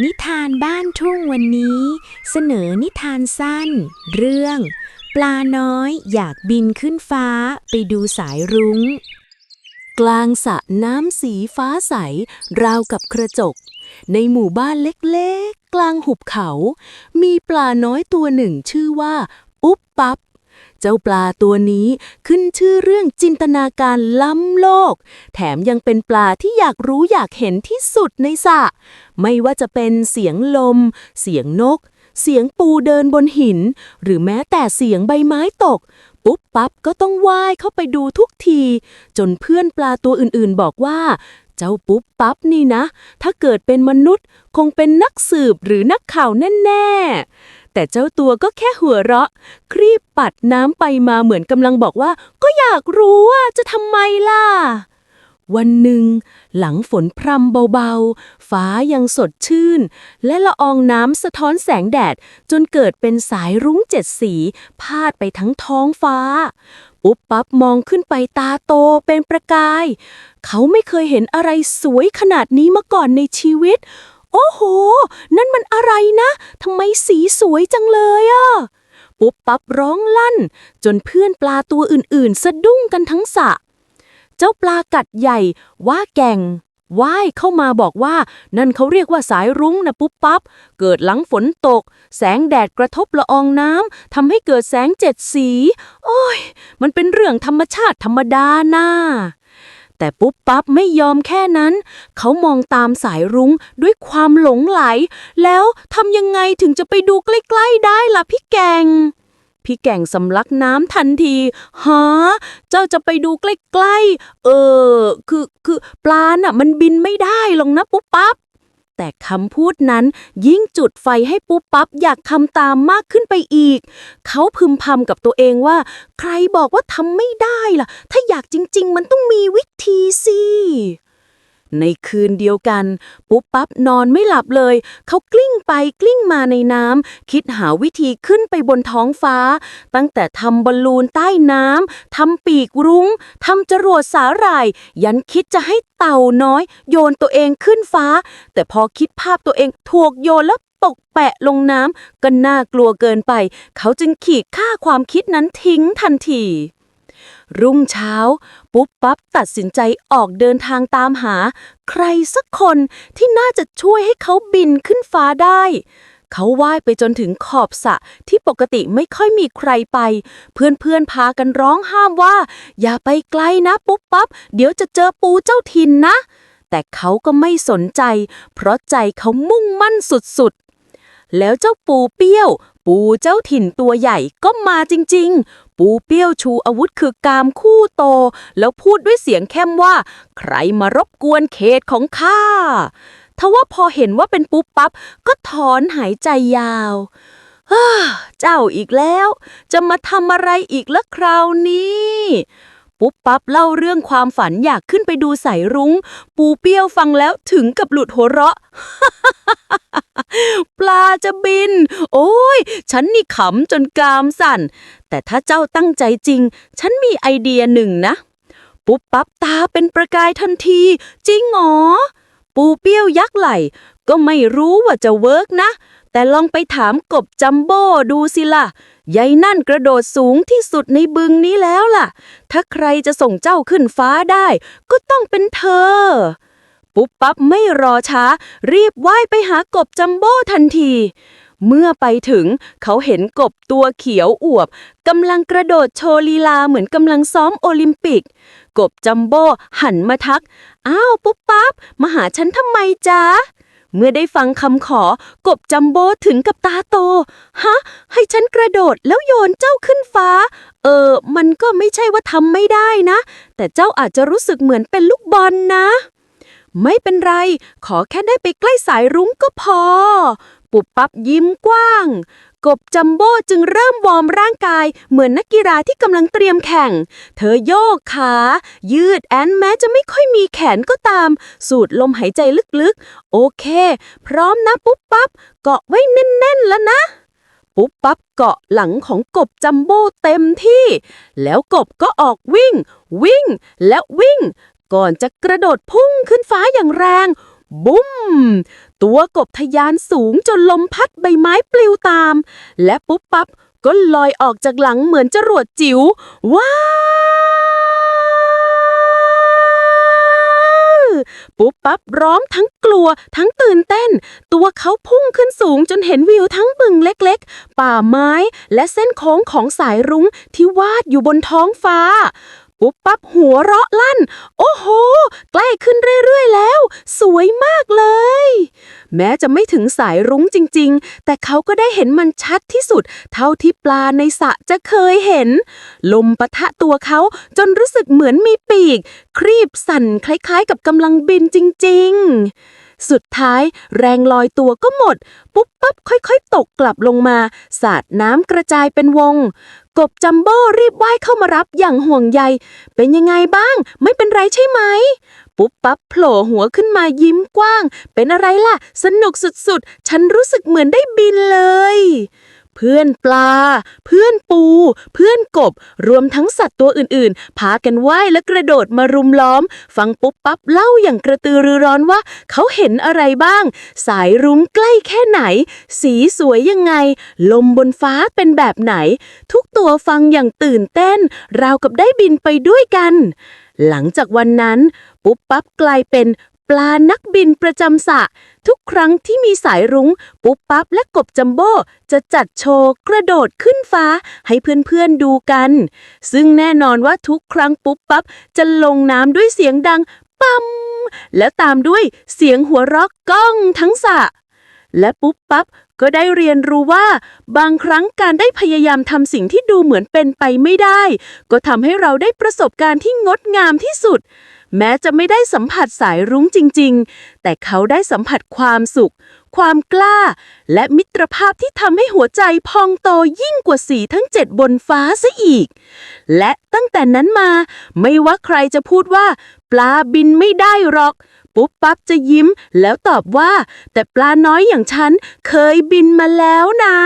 นิทานบ้านทุ่งวันนี้ เสนอนิทานสั้น เรื่อง ปลาน้อยอยากบินขึ้นฟ้าไปดูสายรุง้ง กลางสระน้ำสีฟ้าใส ราวกับกระจก ในหมู่บ้านเล็กๆ กลางหุบเขา มีปลาน้อยตัวหนึ่งชื่อว่า ปุ๊บปั๊บ เจ้าปลาตัวนี้ขึ้นชื่อเรื่องจินตนาการล้ำโลก แถมยังเป็นปลาที่อยากรู้อยากเห็นที่สุดในสระไม่ว่าจะเป็นเสียงลม เสียงนก เสียงปูเดินบนหิน หรือแม้แต่เสียงใบไม้ตก ปุ๊บปั๊บก็ต้องว่ายเข้าไปดูทุกที จนเพื่อนปลาตัวอื่นๆ บอกว่า จ้าปุ๊บปั๊บนี่นะ ถ้าเกิดเป็นมนุษย์คงเป็นนักสืบหรือนักข่าวแน่ๆ แต่เจ้าตัวก็แค่หัวเราะ ครีบปัดน้ำไปมาเหมือนกำลังบอกว่า ก็อยากรู้ว่าจะทำไมล่ะ วันหนึ่ง หลังฝนพรำเบาๆ ฟ้ายังสดชื่น และละอองน้ำสะท้อนแสงแดด จนเกิดเป็นสายรุ้งเจ็ดสี พาดไปทั้งท้องฟ้า ปุ๊บปั๊บมองขึ้นไปตาโตเป็นประกาย เขาไม่เคยเห็นอะไรสวยขนาดนี้มาก่อนในชีวิต โอ้โห นั่นมันอะไรนะทำไมสีสวยจังเลยอะปุ๊บปั๊บร้องลั่น จนเพื่อนปลาตัวอื่นๆ สะดุ้งกันทั้งสระเจ้าปลากัดใหญ่ว่าแก่ง ว่ายเข้ามาบอกว่า นั่นเขาเรียกว่าสายรุ้งนะปุ๊บปั๊บเกิดหลังฝนตก แสงแดดกระทบละอองน้ำทำให้เกิดแสงเจ็ดสี โอ้ย มันเป็นเรื่องธรรมชาติธรรมดาน่าแต่ปุ๊บปั๊บไม่ยอมแค่นั้น เขามองตามสายรุ้งด้วยความหลงไหล แล้วทำยังไงถึงจะไปดูใกล้ ๆ ได้ล่ะพี่แกง พี่แก่งสำลักน้ำทันทีฮะเจ้าจะไปดูใกล้ๆ เออ คือคือปลาน่ะ มันบินไม่ได้หรอกนะปุ๊บปั๊บ แต่คำพูดนั้นยิ่งจุดไฟให้ปุ๊บปั๊บอยากทำตามมากขึ้นไปอีก เขาพึมพำกับตัวเองว่า ใครบอกว่าทำไม่ได้ล่ะ ถ้าอยากจริง ๆ มันต้องมีวิธีสิ ในคืนเดียวกัน ปุ๊บปั๊บนอนไม่หลับเลย เขากลิ้งไปกลิ้งมาในน้ำคิดหาวิธีขึ้นไปบนท้องฟ้า ตั้งแต่ทำบอลลูนใต้น้ำทำปีกรุง้งทำจรวดสาหร่าย ยันคิดจะให้เต่าน้อย โยนตัวเองขึ้นฟ้า แต่พอคิดภาพตัวเองถูกโยนแล้วตกแปะลงน้ำก็น่ากลัวเกินไป เขาจึงขีดค่าความคิดนั้นทิ้งทันที รุ่งเช้า ปุ๊บปั๊บตัดสินใจออกเดินทางตามหา ใครสักคนที่น่าจะช่วยให้เขาบินขึ้นฟ้าได้ เขาว่ายไปจนถึงขอบสระที่ปกติไม่ค่อยมีใครไป เพื่อนๆพากันร้องห้ามว่า อย่าไปไกลนะปุ๊บปั๊บเดี๋ยวจะเจอปูเจ้าถิ่นนะ แต่เขาก็ไม่สนใจ เพราะใจเขามุ่งมั่นสุดๆแล้วเจ้าปูเปี้ยว ปูเจ้าถิ่นตัวใหญ่ก็มาจริง ๆ ปูเปี้ยวชูอาวุธคือกามคู่โต แล้วพูดด้วยเสียงเข้มว่า ใครมารบกวนเขตของข้าทว่าพอเห็นว่าเป็นปุ๊บปั๊บ ก็ถอนหายใจยาวเจ้าอีกแล้ว จะมาทำอะไรอีกละคราวนี้ ปุ๊บปั๊บเล่าเรื่องความฝันอยากขึ้นไปดูสายรุง้ง ปูเปี้ยวฟังแล้วถึงกับหลุดหัวเราะ ปลาจะบิน โอ้ย ฉันนี่ขำจนกรามสั่น แต่ถ้าเจ้าตั้งใจจริง ฉันมีไอเดียหนึ่งนะ ปุ๊บปั๊บตาเป็นประกายทันที จริงหรอ ปูเปี้ยวยักไหล ก็ไม่รู้ว่าจะเวิร์กนะ แต่ลองไปถามกบจัมโบ้ดูสิล่ะ ยายนั่นกระโดดสูงที่สุดในบึงนี้แล้วล่ะ ถ้าใครจะส่งเจ้าขึ้นฟ้าได้ ก็ต้องเป็นเธอ ปุ๊บปั๊บไม่รอช้า รีบว่ายไปหากบจัมโบ้ทันที เมื่อไปถึงเขาเห็นกบตัวเขียวอวบกำลังกระโดดโชว์ลีลาเหมือนกำลังซ้อมโอลิมปิก กบจัมโบ้หันมาทัก อ้าวปุ๊บปั๊บมาหาฉันทำไมจ๊ะ เมื่อได้ฟังคำขอกบจัมโบ้ถึงกับตาโต ฮะ ให้ฉันกระโดดแล้วโยนเจ้าขึ้นฟ้า เออ มันก็ไม่ใช่ว่าทำไม่ได้นะ แต่เจ้าอาจจะรู้สึกเหมือนเป็นลูกบอลนะ ไม่เป็นไร ขอแค่ได้ไปใกล้สายรุ้งก็พอ ปุบปับยิ้มกว้าง กบจัมโบ้จึงเริ่มวอร์มร่างกาย เหมือนนักกีฬาที่กำลังเตรียมแข่ง เธอโยกขา ยืดแอนแม้จะไม่ค่อยมีแขนก็ตาม สูดลมหายใจลึกๆ โอเค พร้อมนะปุ๊บปั๊บ เกาะไว้แน่นๆแล้วนะ ปุ๊บปั๊บเกาะหลังของกบจัมโบ้เต็มที่ แล้วกบก็ออกวิ่ง วิ่งและวิ่ง ก่อนจะกระโดดพุ่งขึ้นฟ้าอย่างแรง บุ้ม ตัวกบทะยานสูงจนลมพัดใบไม้ปลิวตาม และปุ๊บปั๊บก็ลอยออกจากหลังเหมือนจรวดจิ๋วว้าปุ๊บปั๊บร้องทั้งกลัวทั้งตื่นเต้น ตัวเขาพุ่งขึ้นสูงจนเห็นวิวทั้งบึงเล็กๆ ป่าไม้และเส้นโค้งของสายรุ้งที่วาดอยู่บนท้องฟ้า ปุ๊บปั๊บหัวเราะลั่น โอ้โห ใกล้ขึ้นเรื่อยๆแล้ว สวยมากเลย แม้จะไม่ถึงสายรุ้งจริงๆ แต่เขาก็ได้เห็นมันชัดที่สุด เท่าที่ปลาในสระจะเคยเห็น ลมปะทะตัวเขาจนรู้สึกเหมือนมีปีก ครีบสั่นคล้ายๆกับกำลังบินจริง ๆ สุดท้ายแรงลอยตัวก็หมด ปุ๊บปั๊บค่อยๆ ตกกลับลงมา สาดน้ำกระจายเป็นวง กบจัมโบ้รีบว่ายเข้ามารับอย่างห่วงใย เป็นยังไงบ้าง ไม่เป็นไรใช่ไหม ปุ๊บปั๊บโผล่หัวขึ้นมายิ้มกว้าง เป็นอะไรล่ะ สนุกสุดๆ ฉันรู้สึกเหมือนได้บินเลย เพื่อนปลา เพื่อนปู เพื่อนกบ รวมทั้งสัตว์ตัวอื่นๆ พากันว่ายและกระโดดมารุมล้อม ฟังปุ๊บปั๊บเล่าอย่างกระตือรือร้อนว่า เขาเห็นอะไรบ้าง สายรุ้งใกล้แค่ไหน สีสวยยังไง ลมบนฟ้าเป็นแบบไหน ทุกตัวฟังอย่างตื่นเต้น ราวกับได้บินไปด้วยกัน หลังจากวันนั้น ปุ๊บปั๊บกลายเป็น ปลานักบินประจำสระทุกครั้งที่มีสายรุง้ง ปุ๊บปั๊บและกบจัมโบ้จะจัดโชว์กระโดดขึ้นฟ้าให้เพื่อนๆดูกัน ซึ่งแน่นอนว่าทุกครั้งปุ๊บปั๊บจะลงน้ำด้วยเสียงดังปั๊มแล้วตามด้วยเสียงหัวเราะก้องทั้งสระและปุ๊บปั๊บก็ได้เรียนรู้ว่า บางครั้งการได้พยายามทำสิ่งที่ดูเหมือนเป็นไปไม่ได้ ก็ทำให้เราได้ประสบการณ์ที่งดงามที่สุด แม้จะไม่ได้สัมผัสสายรุ้งจริง ๆ แต่เขาได้สัมผัสความสุข ความกล้า และมิตรภาพที่ทำให้หัวใจพองโตยิ่งกว่าสีทั้งเจ็ดบนฟ้าซะอีก และตั้งแต่นั้นมา ไม่ว่าใครจะพูดว่า ปลาบินไม่ได้หรอก ปุ๊บปั๊บจะยิ้ม แล้วตอบว่า แต่ปลาน้อยอย่างฉันเคยบินมาแล้วนะ